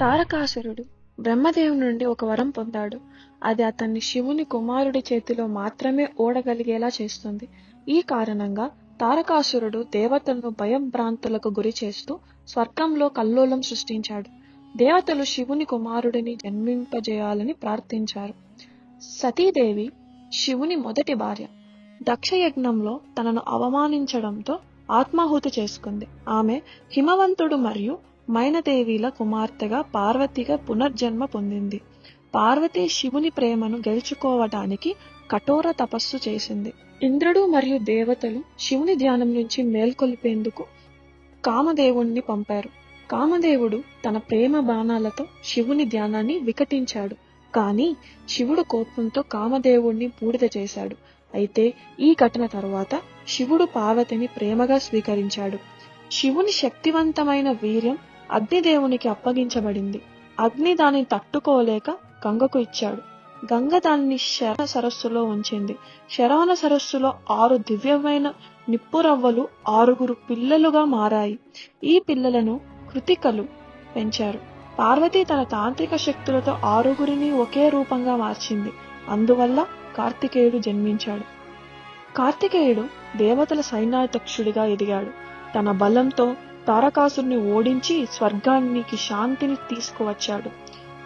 తారకాసురుడు బ్రహ్మదేవుని నుండి ఒక వరం పొందాడు. అది అతన్ని శివుని కుమారుడి చేతిలో మాత్రమే ఓడగలిగేలా చేస్తుంది. ఈ కారణంగా తారకాసురుడు దేవతలను భయభ్రాంతులకు గురి చేస్తూ స్వర్గంలో కల్లోలం సృష్టించాడు. దేవతలు శివుని కుమారుడిని జన్మింపజేయాలని ప్రార్థించారు. సతీదేవి శివుని మొదటి భార్య. దక్షయజ్ఞంలో తనను అవమానించడంతో ఆత్మాహుతి చేసుకుంది. ఆమె హిమవంతుడు మరియు మైనదేవిల కుమార్తెగా పార్వతిగా పునర్జన్మ పొందింది. పార్వతి శివుని ప్రేమను గెలుచుకోవటానికి కఠోర తపస్సు చేసింది. ఇంద్రుడు మరియు దేవతలు శివుని ధ్యానం నుంచి మేల్కొల్పేందుకు కామదేవుణ్ణి పంపారు. కామదేవుడు తన ప్రేమ బాణాలతో శివుని ధ్యానాన్ని వికటించాడు. కానీ శివుడు కోపంతో కామదేవుణ్ణి బూడిద చేశాడు. అయితే ఈ ఘటన తరువాత శివుడు పార్వతిని ప్రేమగా స్వీకరించాడు. శివుని శక్తివంతమైన వీర్యం అగ్నిదేవునికి అప్పగించబడింది. అగ్ని దానిని తట్టుకోలేక గంగకు ఇచ్చాడు. గంగ దానిని శరణ సరస్సులో ఉంచింది. శరవణ సరస్సులో ఆరు దివ్యమైన నిప్పురవ్వలు ఆరుగురు పిల్లలుగా మారాయి. ఈ పిల్లలను కృతికలు పెంచారు. పార్వతి తన తాంత్రిక శక్తులతో ఆరుగురిని ఒకే రూపంగా మార్చింది. అందువల్ల కార్తికేయుడు జన్మించాడు. కార్తికేయుడు దేవతల సైన్యాధ్యక్షుడిగా ఎదిగాడు. తన బలంతో తారకాసుని ఓడించి స్వర్గానికి శాంతిని తీసుకువచ్చాడు.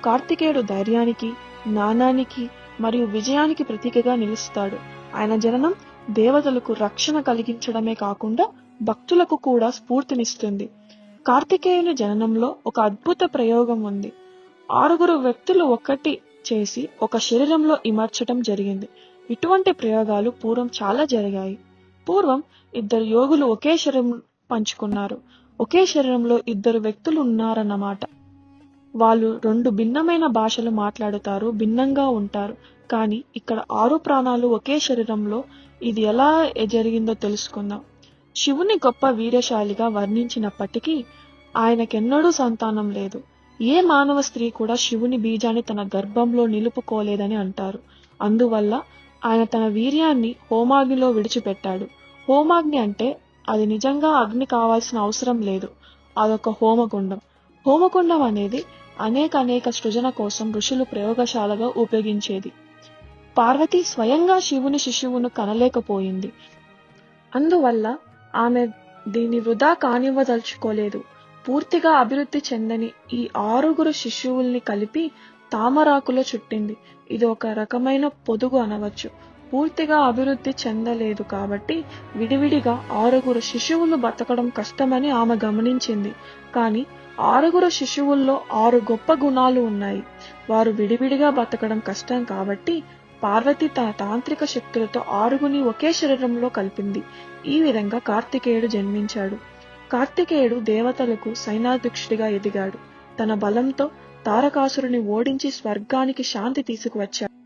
కార్తికేయుడు ధైర్యానికి జ్ఞానానికి మరియు విజయానికి ప్రతీకగా నిలుస్తాడు. ఆయన జననం దేవతలకు రక్షణ కలిగించడమే కాకుండా భక్తులకు కూడా స్ఫూర్తినిస్తుంది. కార్తికేయుని జననంలో ఒక అద్భుత ప్రయోగం ఉంది. ఆరుగురు వ్యక్తులు ఒకటి చేసి ఒక శరీరంలో ఇమర్చటం జరిగింది. ఇటువంటి ప్రయోగాలు పూర్వం చాలా జరిగాయి. పూర్వం ఇద్దరు యోగులు ఒకే శరీరం పంచుకున్నారు. ఒకే శరీరంలో ఇద్దరు వ్యక్తులు ఉన్నారన్నమాట వాళ్ళు రెండు భిన్నమైన భాషలు మాట్లాడుతారు భిన్నంగా ఉంటారు. కానీ ఇక్కడ ఆరు ప్రాణాలు ఒకే శరీరంలో ఇది ఎలా జరిగిందో తెలుసుకుందాం. శివుని గొప్ప వీరశాలిగా వర్ణించినప్పటికీ ఆయనకెన్నడూ సంతానం లేదు. ఏ మానవ స్త్రీ కూడా శివుని బీజాన్ని తన గర్భంలో నిలుపుకోలేదని అంటారు. అందువల్ల ఆయన తన వీర్యాన్ని హోమాగ్నిలో విడిచిపెట్టాడు. హోమాగ్ని అంటే అది నిజంగా అగ్ని కావాల్సిన అవసరం లేదు. అదొక హోమగుండం. హోమకుండం అనేది అనేక అనేక సృజన కోసం ఋషులు ప్రయోగశాలగా ఉపయోగించేది. పార్వతి స్వయంగా శివుని శిశువును కనలేకపోయింది. అందువల్ల ఆమె దీన్ని వృధా కానివ్వదలుచుకోలేదు. పూర్తిగా అభివృద్ధి చెందని ఈ ఆరుగురు శిశువుల్ని కలిపి తామరాకులో చుట్టింది. ఇది ఒక రకమైన పొదుగు అనవచ్చు. పూర్తిగా అభివృద్ధి చెందలేదు కాబట్టి విడివిడిగా ఆరుగురు శిశువులు బతకడం కష్టమని ఆమె గమనించింది. కానీ ఆరుగురు శిశువుల్లో ఆరు గొప్ప గుణాలు ఉన్నాయి. వారు విడివిడిగా బతకడం కష్టం కాబట్టి పార్వతి తన తాంత్రిక శక్తులతో ఆరుగుని ఒకే శరీరంలో కలిపింది. ఈ విధంగా కార్తికేయుడు జన్మించాడు. కార్తికేయుడు దేవతలకు సైనాధ్యక్షుడిగా ఎదిగాడు. తన బలంతో తారకాసురుని ఓడించి స్వర్గానికి శాంతి తీసుకువచ్చాడు.